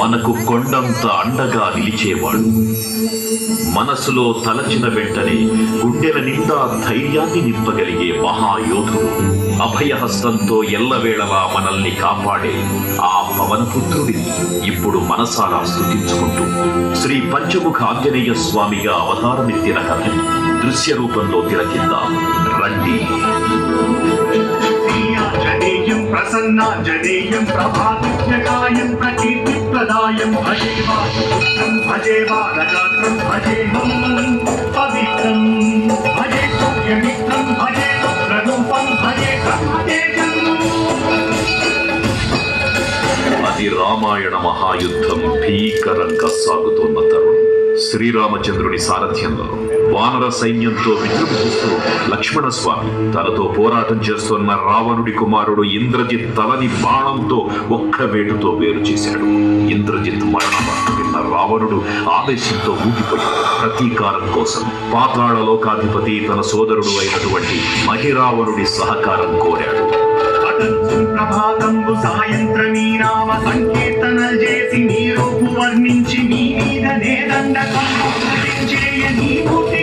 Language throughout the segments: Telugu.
మనకు కొండంత అండగా నిలిచేవాడు. మనసులో తలచిన వెంటనే గుండెల నిండా ధైర్యాన్ని నింపగలిగే మహాయోధుడు అభయహస్తంతో ఎల్లవేళలా మనల్ని కాపాడే ఆ పవనపుత్రుడిని ఇప్పుడు మనసారా స్థుతించుకుంటూ శ్రీ పంచముఖ ఆంజనేయ స్వామిగా అవతారమెత్తిన కథని దృశ్య రూపంలో తిలకిద్దాం. రండి. శ్రీయాజనేయం ప్రసన్నాంజనేయం ప్రభాదిత్యకాయం ప్రకీర్తిప్రదాయం భజే వాసుపుత్రం భజే బాలగాత్రం భజేహం పవిత్రం భజే సూర్యమిత్రం భజే రుద్రరూపం భజే బ్రహ్మతేజం అది రామాయణ మహాయుద్ధం భీకరంగా సాగుతున్న తరుణం. శ్రీరామచంద్రుని సారథ్యంలో వానర సైన్యంతో విజృంభిస్తూ లక్ష్మణస్వామి తనతో పోరాటం చేస్తున్న రావణుడి కుమారుడు ఇంద్రజిత్ తలని బాణంతో ఒక్క వేటుతో వేరు చేశాడు. ఇంద్రజిత్ మరణ వార్త విన్న రావణుడు ఆవేశంతో ఊగిపోయాడు ప్రతీకారం కోసం పాతాళ లోకాధిపతి తన సోదరుడు అయినటువంటి మహిరావణుడి సహకారం కోరాడు. అటంచు ప్రభాతంబు సాయంత్రమీ నామ సంకీర్తనలు చేసి నీ రూపు వర్ణించి నీ మీద నేదండకంచేయ నీ మూర్తి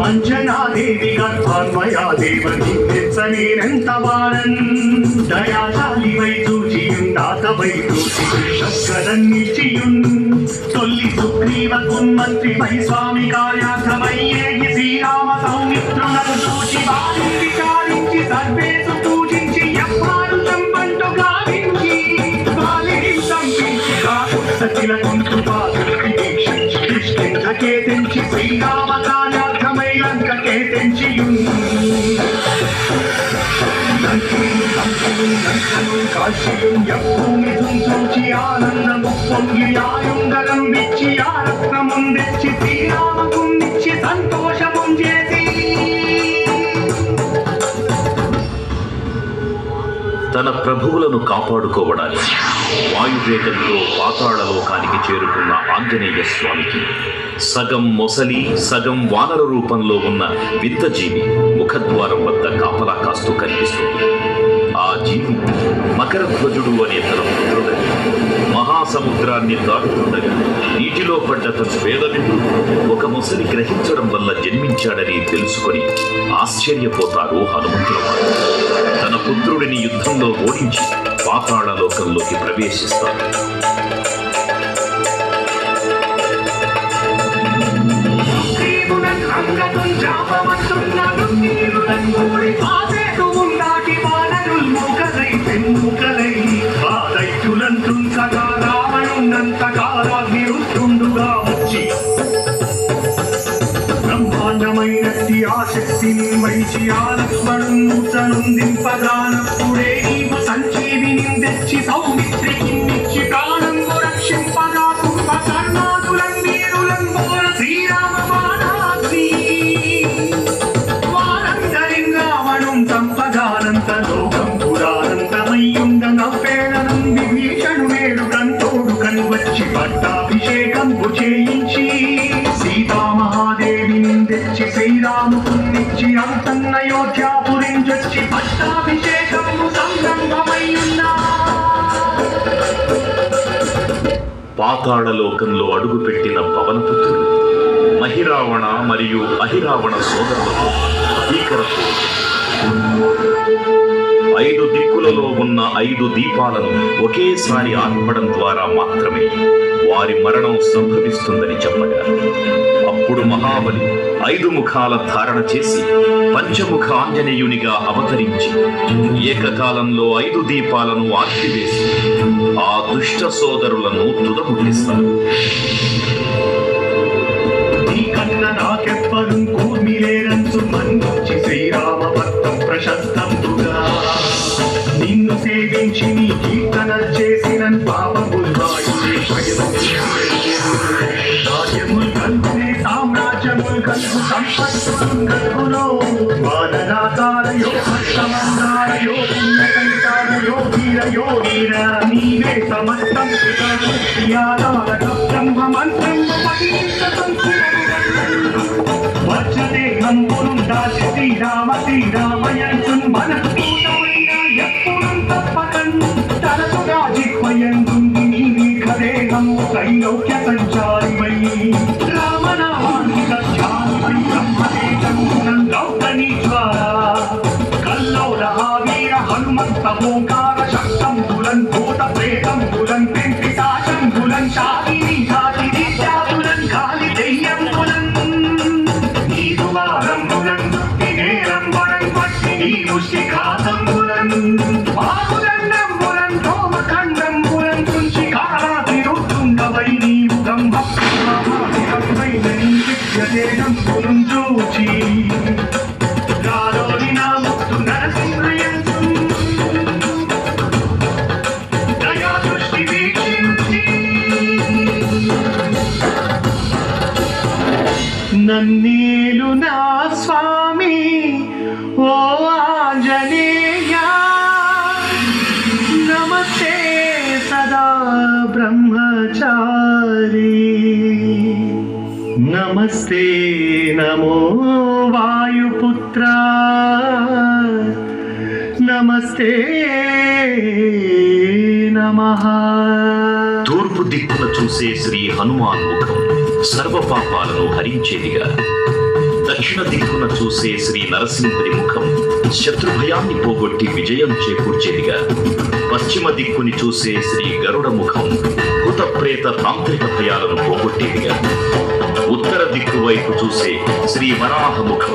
అంజనాదేవి గర్భాన్మయాదేవని నెచ్చనేనంత వారన్ దయాశాలి వై చూచియుండాత వై చూచి శస్కరన్ నిలిచియున్ తొల్లి సుగ్రీవ కున్మంత్రి వై స్వామి కార్యార్థమయ్యేగి శ్రీరామ సౌమిత్రులను చూచి వారి కారించి సర్వేసు పూజించి ఎవ్వారు చంపంటు గావించి. వాలిని సంపించి కాకుత్సతిల కుంటు పాదులకి దీక్షించి చూచి ఆనందము పొంగి ఆయుంగరం విచ్చి ఆరత్నముం తెచ్చి శ్రీరామకు నిచ్చి సంతోషము చేసి తన ప్రభువులను కాపాడుకోవడానికి వాయువేగంతో పాతాళలోకానికి చేరుకున్న ఆంజనేయ స్వామికి. సగం మొసలి సగం వానర రూపంలో ఉన్న విత్తజీవి ముఖద్వారం వద్ద కాపలా కాస్తూ కనిపిస్తుంది. ఆ జీవి మకర ధ్వజుడు అనే తన పుత్రుడు మహాసముద్రాన్ని దాటుతుండగా నీటిలో పడ్డ తన వేదవిందు ఒక ముసలి గ్రహించడం వల్ల జన్మించాడని తెలుసుకొని ఆశ్చర్యపోతారు హనుమంతుల. వారు తన పుత్రుడిని యుద్ధంలో ఓడించి పాతాళ లోకంలోకి ప్రవేశిస్తాడు అంగదున్ జాపవచ్చున్నాడు నీరునన్ పాతాళలోకంలో అడుగుపెట్టిన పవనపుత్రుడు మహిరావణ మరియు అహిరావణ సోదరులతో భీకరతో ఐదు దిక్కులలో ఉన్న ఐదు దీపాలను ఒకేసారి ఆర్పడం ద్వారా మాత్రమే వారి మరణం సంభవిస్తుందని చెప్పగా అప్పుడు మహాబలి ఐదు ముఖాల ధారణ చేసి పంచముఖ ఆంజనేయునిగా అవతరించి ఏకకాలంలో ఐదు దీపాలను ఆర్చివేసి ఆ సోదరులను తుదముట్టిస్తారు నీకన్న నాకెవ్వరు కూర్మిలేరంచు మన్నించి శ్రీరామ భక్తం ప్రశస్తంబుగా నిన్ను సేవించి నీ కీర్తనలు చేసిన పాపములు రాజ్యములు కలుగునే సామ్రాజ్యములు కలుగు సంపత్తులు కలుగులో వానరాకారయో భక్తమందారయో వీరయో వీర నీవే శ్రీరామ శ్రీరామయంతున్ మనస్ఫూటమైన ఎప్పుడం తప్పకన్ తరచుగా జిహ్వయందుంది నీ దీర్ఘదేహము త్రైలోక్య సంచారివై రామనామాన్ని సత్యానివై బ్రహ్మదేశమునం గౌతని జ్వాల హనుమంత ఓంకార శక్తం బులన్ భూత ప్రేతం బులన్ బ్రహ్మచారి నమస్తే నమో వాయుపుత్ర. నమస్తే నమః. తూర్పు దిక్కున చూసే శ్రీ హనుమాన్ ముఖం సర్వ పాపాలను హరించేదిగా. దక్షిణ దిక్కున చూసే శ్రీ నరసింహుని ముఖం శత్రుభయాన్ని పోగొట్టి విజయం చేకూర్చేదిగా. పశ్చిమ దిక్కుని చూసే శ్రీ గరుడ ముఖం భూతప్రేత తాంత్రిక భయాలను పోగొట్టేదిగా. ఉత్తర దిక్కు వైపు చూసే శ్రీ వరాహ ముఖం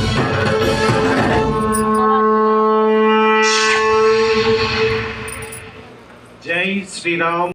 జై శ్రీరామ్